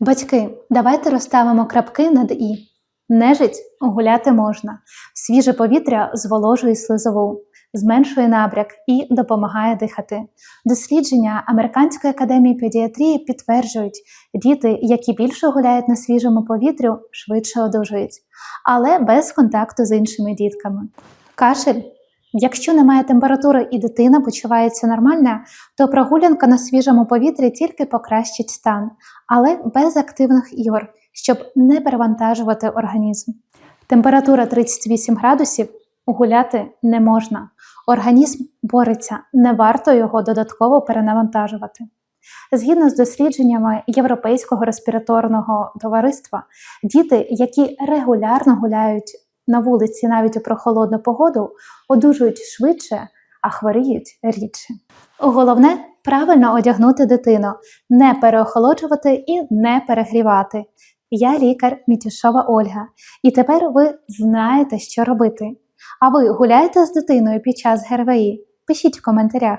Батьки, давайте розставимо крапки над і. Нежить гуляти можна. Свіже повітря зволожує слизову, зменшує набряк і допомагає дихати. Дослідження Американської академії педіатрії підтверджують, діти, які більше гуляють на свіжому повітрю, швидше одужують, але без контакту з іншими дітками. Кашель. Якщо немає температури і дитина почувається нормально, то прогулянка на свіжому повітрі тільки покращить стан, але без активних ігор, щоб не перевантажувати організм. Температура 38 градусів гуляти не можна. Організм бореться, не варто його додатково перенавантажувати. Згідно з дослідженнями Європейського респіраторного товариства, діти, які регулярно гуляють на вулиці навіть у прохолодну погоду, одужують швидше, а хворіють рідше. Головне правильно одягнути дитину, не переохолоджувати і не перегрівати. Я лікар Мітюшова Ольга, і тепер ви знаєте, що робити. А ви гуляєте з дитиною під час ГРВІ? Пишіть в коментарях.